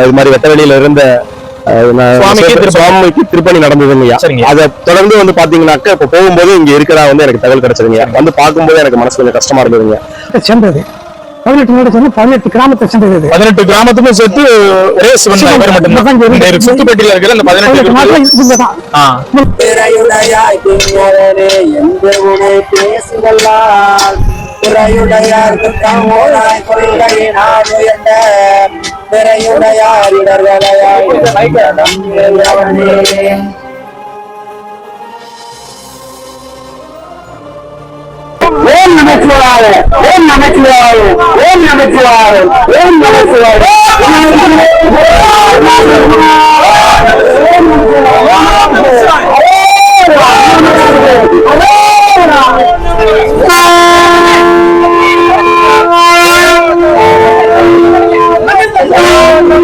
இது மாதிரி வெட்டவெளியில இருந்த சுவாமிக்கு திருப்பணி. நடந்ததுங்கய்யா சரிங்க. அதை தொடர்ந்து வந்து பாத்தீங்கன்னாக்கா இப்ப போகும்போது இங்க இருக்கிறதா வந்து எனக்கு தகவல் கிடைச்சதுங்க. வந்து பார்க்கும்போது எனக்கு மனசு கொஞ்சம் கஷ்டமா இருந்ததுங்க. சென்றது. பதினெட்டு பதினெட்டு கிராமத்தை சென்றது இது. பதினெட்டு கிராமத்துக்கும் சேர்த்து ஒரே சிவன் சுத்துப்பட்டியில இருக்கிற பதினெட்டு பதினெட்டு நாட்கள் கிராமத்துல- இங்கதான். ஆ ஓராய் கொள்கையினார் உயர்ந்த பிறையுடையார் இடர்களையாய் ஓம் நமச்சிவாய ஓம் நமச்சிவாய ஓம் நமச்சிவாய ஓம் நமச்சிவாய